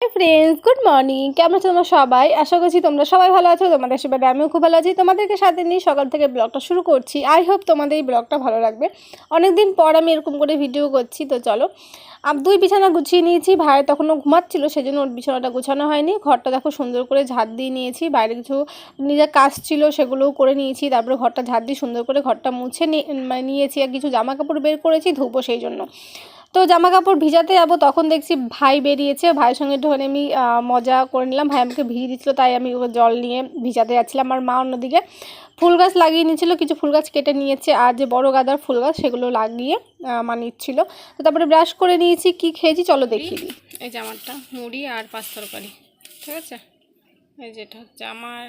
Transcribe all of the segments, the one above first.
Friends good morning কেমন আছো তোমরা সবাই? আশা করছি তোমরা সবাই ভালো আছো, তোমাদের আশীর্বাদে আমিও খুব ভালো আছি। তোমাদেরকে সাথে নিয়ে সকাল থেকে ব্লগটা শুরু করছি। আই হোপ তোমাদের এই ব্লগটা ভালো লাগবে। অনেক দিন পর আমি এরকম করে ভিডিও করছি, তো চলো। আম, দুই বিছানা গুছিয়ে নিয়েছি। ভাই তখনও ঘুমাচ্ছিল, সেজন্য ওর বিছানাটা গোছানো হয়নি। ঘরটা দেখো সুন্দর করে ঝাড় দিয়ে নিয়েছি। বাইরে কিছু নিজের কাজ ছিল, সেগুলোও করে নিয়েছি। তারপরে ঘরটা ঝাড় দিয়ে সুন্দর করে ঘরটা মুছে নি- মানে নিয়েছি আর কিছু জামা কাপড় বের করেছি ধুবো সেই জন্য। তো জামা কাপড় ভিজাতে যাব তখন দেখছি ভাই বেরিয়েছে ভাইয়ের সঙ্গে একটুখানি আমি মজা করে নিলাম। ভাই আমাকে ভিজিয়ে দিচ্ছিল তাই আমি ওকে জল নিয়ে ভিজাতে যাচ্ছিলাম। আর মা অন্যদিকে ফুল গাছ লাগিয়ে নিয়েছিল কিছু ফুল গাছ কেটে নিয়েছে। আর যে বড় গাদার ফুল গাছ সেগুলো লাগিয়ে মা নিচ্ছিল। তো তারপরে ব্রাশ করে নিয়েছি কি খেয়েছি চলো দেখিয়ে দিই এই যে আমারটা মুড়ি আর পাঁচ তরকারি ঠিক আছে? এই যে এটা হচ্ছে আমার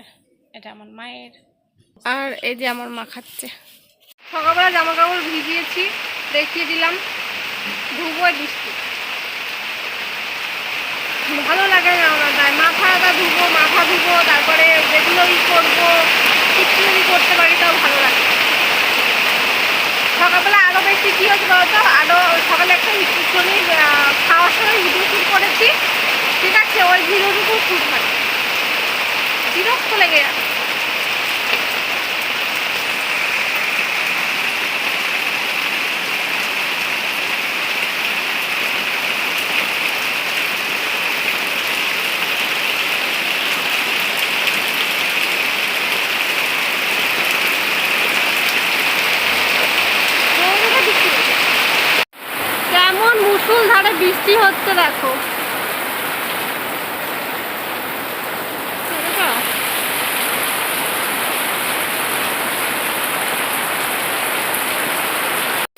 এটা আমার মায়ের। আর এই যে আমার মা খাচ্ছে। সকালবেলা জামা কাপড় ভিজিয়েছি দেখিয়ে দিলাম। ধুবো বৃষ্টি ভালো লাগে না আমার তাই মাথাটা ধুবো, মাথা ধুবো, তারপরে যেগুলো ই করব, কিছু করতে পারি তাও ভালো লাগে। সকালবেলা আরও বেশি কী হচ্ছে বলতো? আরও সকালে একটা একটুখানি খাওয়ার সময় ভিডিও শ্যুট করেছি। ঠিক আছে, ওই ভিডিওটুকু শ্যুট হয় বিরক্ত লেগে যাচ্ছে কেমন মুসুল ধারে বৃষ্টি হচ্ছে দেখো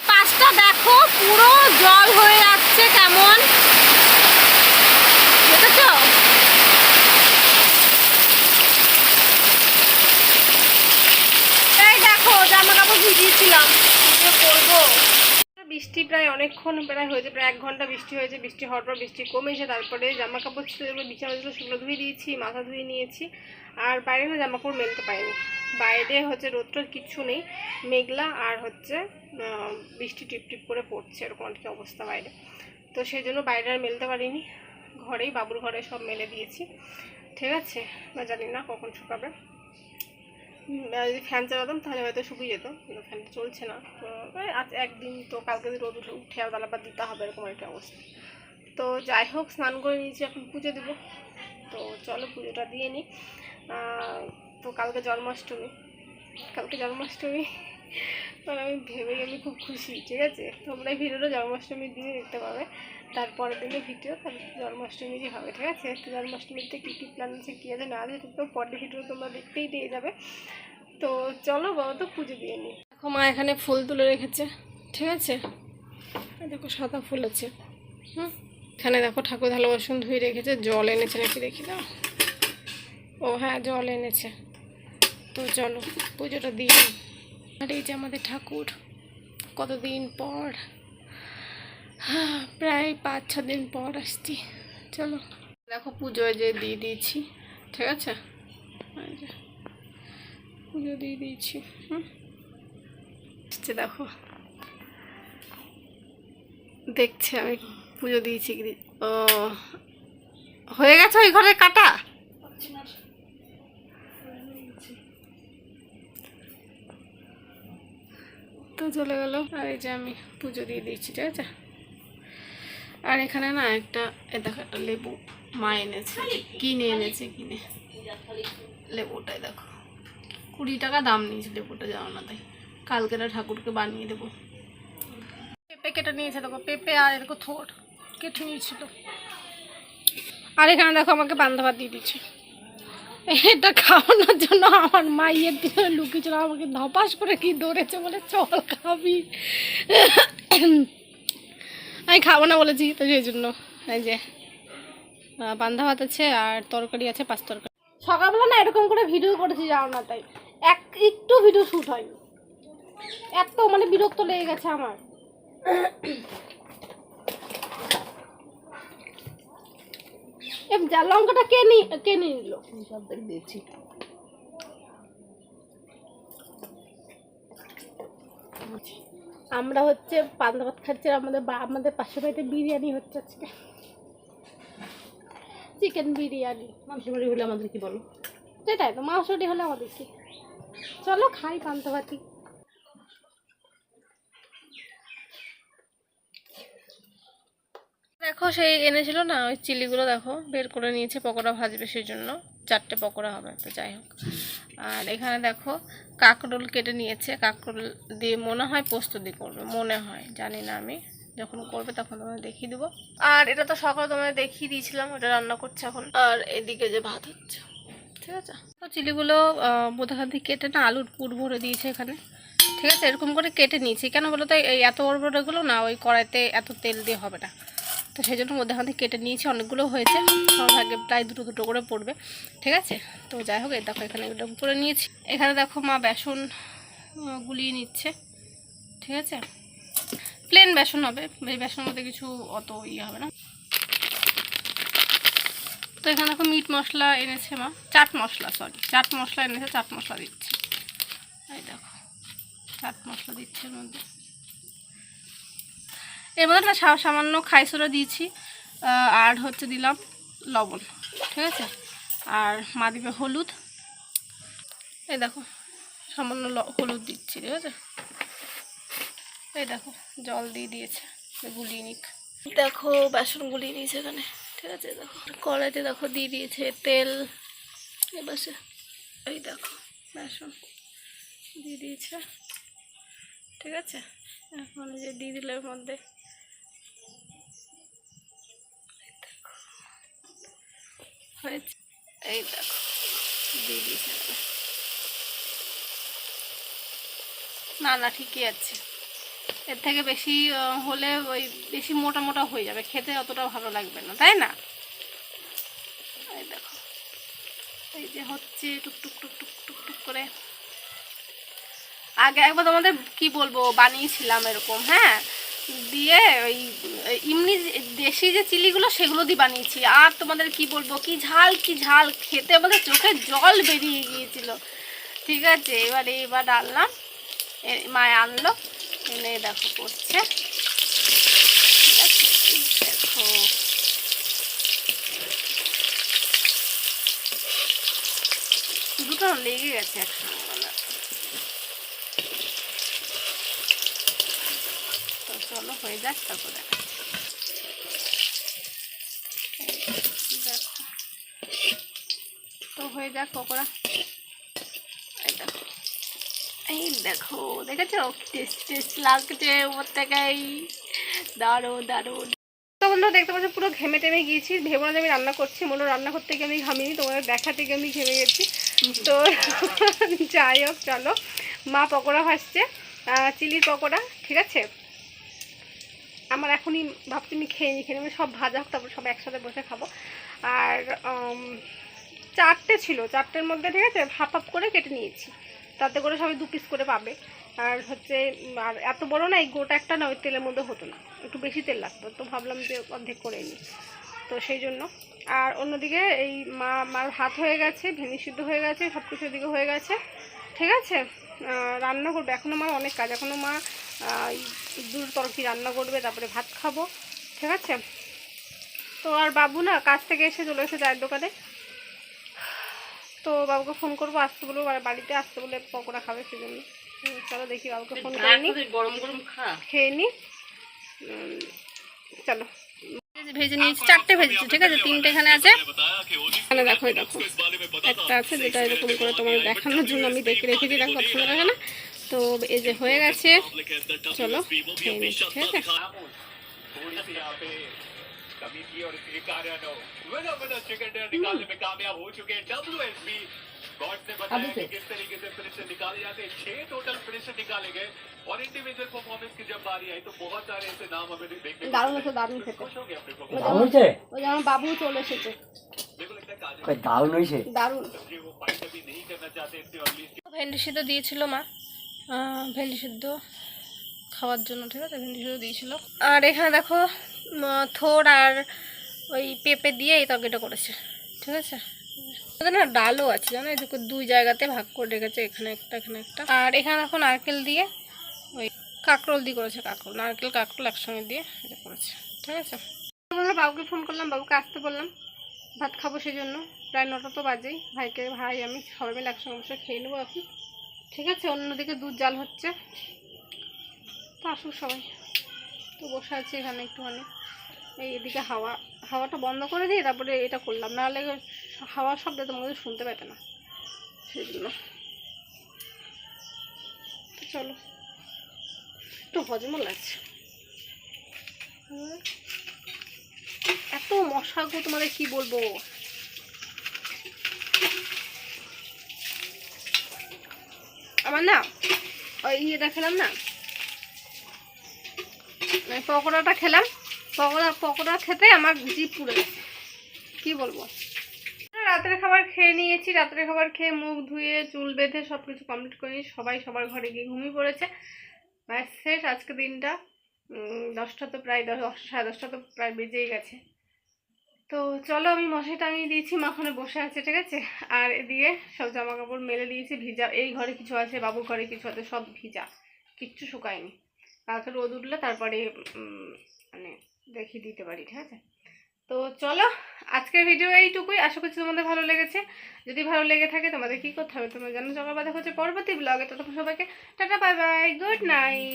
পাঁচটা দেখো পুরো জল হয়ে যাচ্ছে কেমন দেখেছ এই দেখো জামা কাপড় ভিজিয়েছিলাম ভিডিও করব বৃষ্টি প্রায় অনেকক্ষণ প্রায় হয়েছে, প্রায় এক ঘণ্টা বৃষ্টি হয়েছে, বৃষ্টি হওয়ার পর বৃষ্টি কমেছে তারপরে জামা কাপড় ছিল যেগুলো বিছানা ছিল, সেগুলো ধুয়ে দিয়েছি, মাথা ধুয়ে নিয়েছি, আর বাইরে জামা কাপড় মেলতে পারিনি। বাইরে হচ্ছে রোদটোর কিচ্ছু নেই, মেঘলা, আর হচ্ছে বৃষ্টি টিপ টিপ করে পড়ছে, এরকম আর কি অবস্থা বাইরে। তো সেই জন্য বাইরে আর মেলতে পারিনি, ঘরেই, বাবুর ঘরে সব মেলে দিয়েছি। ঠিক আছে না জানি না কখন শুকাবে। যদি ফ্যান চালাতাম, তাহলে হয়তো শুকিয়ে যেত, কিন্তু ফ্যানটা চলছে না। তো আজ একদিন তো কালকে রোদ উঠে উঠে আর আবার দিতে হবে, এরকম একটা অবস্থা। তো যাই হোক, স্নান করে নিয়েছি, এখন পুজো দেবো। তো চলো, পুজোটা দিয়ে নিই। তো কালকে জন্মাষ্টমী। কালকে জন্মাষ্টমী। মানে আমি ভেবেই আমি খুব খুশি, ঠিক আছে? তোমরা ভিডিওটা জন্মাষ্টমীর দিনে দেখতে পাবে। তারপরের দিনে ভিডিও, তাহলে জন্মাষ্টমীরই হবে, ঠিক আছে? তো জন্মাষ্টমীতে কী কী প্ল্যান আছে, কী আছে না আছে তো পরের ভিডিও তোমরা দেখতেই পেয়ে যাবে। তো চলো বাবা তো পুজো দিয়ে নিই দেখো মা এখানে ফুল তুলে রেখেছে, ঠিক আছে? দেখো সাদা ফুল আছে, হুম? এখানে দেখো ঠাকুর থালা বাসন ধুয়ে রেখেছে, জল এনেছে নাকি দেখি দাও ও হ্যাঁ জল এনেছে। তো চলো পুজোটা দিয়ে নিই। আর এই যে আমাদের ঠাকুর, কতদিন পর প্রায় পাঁচ, ছ দিন পর আসছি। চলো। দেখো পুজোয় যে দিয়ে দিয়েছি, ঠিক আছে? পুজো দিয়ে দিয়েছি, হুম? আসছে দেখো। দেখছে, আমি পুজো দিয়েছি। কি ও, হয়ে গেছে ওই ঘরের কাটা? তো চলে গেল। আর এই যে আমি পুজো দিয়ে দিয়েছি, ঠিক আছে? আর এখানে না একটা দেখো একটা লেবু মা এনেছে, কিনে এনেছে, কিনে। লেবুটাই দেখো। কুড়ি টাকা দাম নিয়েছে লেবুটা, জানো না তাই। কালকে না ঠাকুরকে বানিয়ে দেবো। পেঁপে কেটে নিয়েছে দেখো, পেঁপে আর এরকম থোর কেটে নিয়েছিল। আর এখানে দেখো আমাকে বান্ধা ভাত দিয়ে দিচ্ছে। এটা খাওয়ানোর জন্য আমার মাইয়ের দিকে লুকিয়েছিল, আমাকে ধপাস করে কি দৌড়েছে বলে চল খাবি। আমি খাব না বলেছি তো সেই জন্য। এই যে বান্ধা ভাত আছে আর তরকারি আছে পাঁচ তরকারি। সকালবেলা না এরকম করে ভিডিও করেছি যাও না তাই। এক একটু ভিডিও শ্যুট হয়নি। এত মানে বিরক্ত লেগে গেছে আমার। লঙ্কাটা কে নি কে নিল? দিয়েছি আমরা হচ্ছে পান্তা ভাত খাচ্ছি আমাদের বা- আমাদের পাশের বাড়িতে বিরিয়ানি হচ্ছে আজকে। চিকেন বিরিয়ানি। মাংস বাড়ি হলে আমাদের কি বলো? সেটাই তো মাংসটি হলে আমাদের কি? চলো খাই পান্তা ভাতি দেখো, সেই এনেছিল না, ওই চিলিগুলো দেখো, বের করে নিয়েছে পকোড়া ভাজবে সেই জন্য। চারটে পকোড়া হবে, তো যাই হোক। আর এখানে দেখো কাকরোল কেটে নিয়েছে। কাকরোল দিয়ে মনে হয় দিয়ে করবে, মনে হয়, জানি না আমি। যখন করবে তখন তোমাদের দেখিয়ে দেবো। আর এটা তো সকালে তোমাদের দেখিয়ে দিয়েছিলাম, ওটা রান্না করছে এখন। আর এদিকে যে ভাত হচ্ছে, ঠিক আছে? তো চিলিগুলো বোধহয় কেটে না আলুর পুর ভরে দিয়েছে এখানে। ঠিক আছে? এরকম করে কেটে নিয়েছি। কেন বলো তো, এই এত বড় বড়গুলো না, ওই কড়াইতে এত তেল দিয়ে হবে না। তো সেই জন্য মধ্যে হাতে কেটে নিয়েছি, অনেকগুলো হয়েছে। সবার ভাগে প্রায় দুটো দুটো করে পড়বে, ঠিক আছে? তো যাই হোক দেখো এখানে এগুলো করে নিয়েছি। এখানে দেখো মা বেসন গুলিয়ে নিচ্ছে, ঠিক আছে? প্লেন বেসন হবে, এই বেসনের মধ্যে কিছু অত ইয়ে হবে না। তো এখানে দেখো মিট মশলা এনেছে মা, চাট মশলা সরি চাট মশলা এনেছে, চাট মশলা দিচ্ছে। এই দেখো, চাট মশলা দিচ্ছে এর মধ্যে। এর মধ্যে সামান্য খাইসোরা দিয়েছি আর হচ্ছে দিলাম লবণ, ঠিক আছে? আর মা দিবে হলুদ। এই দেখো, সামান্য হলুদ দিচ্ছি, ঠিক আছে? এই দেখো, জল দিয়ে দিয়েছে, গুলিয়ে নিক। দেখো, বেসন গুলিয়ে নিয়েছে এখানে, ঠিক আছে? দেখো, কড়াইতে দেখো দিয়ে দিয়েছে তেল এবারে এই দেখো, বেসন দিয়ে দিয়েছে, ঠিক আছে? এখন যে দিয়ে দিল মধ্যে। হয়েছে এই দেখো দিয়েছে না না, ঠিকই আছে। এর থেকে বেশি হলে ওই বেশি মোটা মোটা হয়ে যাবে। খেতে অতটা ভালো লাগবে না, তাই না? এই দেখো। এই যে হচ্ছে টুক টুক টুক টুক টুক টুক করে। আগে একবার তোমাদের কি বলব, বানিয়েছিলাম এরকম হ্যাঁ? দিয়ে ওই, এমনি দেশি যে চিলিগুলো, সেগুলো দিয়ে বানিয়েছি। আর তোমাদের কি বলব, কি ঝাল কি ঝাল খেতে আমাদের চোখে জল বেরিয়ে গিয়েছিল। ঠিক আছে, এবারে এবার এ- মায়ে আনলো। এনে দেখো করছে। দেখো। দুটো লেগে গেছে একসঙ্গে। চলো হয়ে যাক তারপর। দেখাচ্ছি দেখো। তো হয়ে যাক পকোড়া। এই দেখো। এই দেখো, দেখেছ? টেস্ট টেস্ট লাগছে ওর থেকেই। দারুণ দারুণ। তো দেখতে পাচ্ছ, পুরো ঘেমে টেমে গিয়েছি। ভেবো না যে আমি রান্না করছি, মনে রান্না করতে গিয়ে আমি ঘামিনি তোমাদের দেখা থেকে আমি ঘেমে গেছি। তো যাই হোক, চলো। মা পকোড়া ভাসছে চিলির পকোড়া, ঠিক আছে? আমার এখনই ভাবছি আমি খেয়ে নিই খেয়ে নিই। সব ভাজা হোক, তারপর সব একসাথে বসে খাব। আর চারটে ছিল। চারটের মধ্যে, ঠিক আছে, হাফ হাফ করে কেটে নিয়েছি। তাতে করে সবাই দু পিস করে পাবে। আর হচ্ছে আর এত বড় না, এই গোটা একটা না, ওই তেলের মধ্যে হতো না। একটু বেশি তেল লাগতো, তো ভাবলাম যে অর্ধেক করে নিই। তো সেই জন্য। আর অন্যদিকে এই মা, মার হাত হয়ে গেছে ভেনি সিদ্ধ হয়ে গেছে সব কিছু এদিকে হয়ে গেছে। ঠিক আছে? রান্না করবে। এখনও মার অনেক কাজ। এখনও মা দুটো তরকারি রান্না করবে তারপরে ভাত খাব ঠিক আছে? তো আর বাবু না কাজ থেকে এসে চলে এসে চায়ের দোকানে। তো বাবুকে ফোন করব আসতে বলব বা- বাড়িতে আসতে বলে পকোড়া খাবে সেজন্য। চলো দেখি বাবুকে ফোন করে নি। গরম গরম খা। খেয়ে নি। উম, চলো। ভেজে নিয়েছি চারটে ভেজেছি ঠিক আছে? তিনটে এখানে আছে। এখানে দেখো দেখো। একটা আছে যেটা এরকম করে তোমার দেখানোর জন্য আমি দেখে রেখেছি দেখো কত সুন্দর না? তো এই যে হয়ে গেছে চলো খেয়ে নিচ্ছি ঠিক আছে थोड़ी सी यहाँ पे कमी की और इसके कारण विनर विनर चिकन डिनर निकालने में कामयाब हो चुके हैं डब्ल्यू गॉड ने बताया कि किस तरीके से फिनिशर निकाले जाते हैं छह टोटल फिनिशर निकाले गए और इंडिविजुअल परफॉर्मेंस की जब बारी आई तो बहुत सारे ऐसे नाम हमें भी देखने को দারুণ হচ্ছে দারুণ খেতে खुश हो गए अपने ওই performance যেমন- হয়েছে ওই যেমন বাবু চলে এসেছে मेरे को लगता है काजल কই দারুণ হয়েছে দারুণ जी वो फाइट अभी नहीं करना चाहते इतनी अर्ली ভেন্ডি সিদ্ধ দিয়েছিল মা আহ, ভেন্ডি সিদ্ধ খাওয়ার জন্য, ঠিক আছে? ভেন্ডি সিদ্ধ দিয়েছিল। আর এখানে দেখো থোর আর ওই পেঁপে দিয়ে এই তরকারিটা করেছে, ঠিক আছে? না ডালও আছে, জানো? এদিকে দুই জায়গাতে ভাগ করে রেখেছে, এখানে একটা এখানে একটা। আর এখানে দেখো নারকেল দিয়ে ওই কাঁকরোল দিয়ে করেছে কাঁকরোল, নারকেল, কাঁকরোল একসঙ্গে দিয়ে এটা করেছে, ঠিক আছে? বাবুকে ফোন করলাম, বাবুকে আসতে বললাম, ভাত খাব সেই জন্য প্রায় নটা তো বাজেই, ভাইকে, ভাই, আমি সবাই মিলে একসঙ্গে বসে খেয়ে নেব এখন। ঠিক আছে, অন্যদিকে দুধ জাল হচ্ছে। তো আসুক সবাই। তো বসে আছি এখানে একটুখানি। এই এদিকে হাওয়া, হাওয়াটা বন্ধ করে দিয়ে তারপরে এটা করলাম। নাহলে হাওয়ার শব্দ তোমাকে শুনতে পেতে না। সেই জন্য চলো। একটু হজমও লাগছে। এত মশা গো তোমাদের কি বলব? আমার না, ওই ইয়েটা খেলাম না? মানে পকোড়াটা খেলাম, পকোড়া পকোড়া খেতে আমার জিভ পুড়ে গেছে। কি বলব? রাতের খাবার খেয়ে নিয়েছি, রাতের খাবার খেয়ে মুখ ধুয়ে, চুল বেঁধে সব কিছু কমপ্লিট করে নিয়েছি সবাই সবার ঘরে গিয়ে ঘুমিয়ে পড়েছে। ব্যাস শেষ, আজকে দিনটা দশটা তো প্রায় দশ, সাড়ে দশটা তো প্রায় বেজেই গেছে। তো চলো আমি মশাই টাঙিয়ে দিয়েছি মা ওখানে বসে আছে, ঠিক আছে? আর এদিকে সব জামা কাপড় মেলে দিয়েছি, ভিজা, এই ঘরে কিছু আছে, বাবুর ঘরে কিছু আছে, সব ভিজা, কিচ্ছু শুকায়নি। কালকে রোদ উঠলে তারপরে মানে দেখিয়ে দিতে পারি, ঠিক আছে? তো চলো, আজকের ভিডিও এইটুকুই, আশা করছি তোমাদের ভালো লেগেছে। যদি ভালো লেগে থাকে তোমাদের কি করতে হবে, তোমরা জানো সকালবেলা দেখা হচ্ছে পরবর্তী ব্লগে ততক্ষণ সবাইকে, tata bye bye good night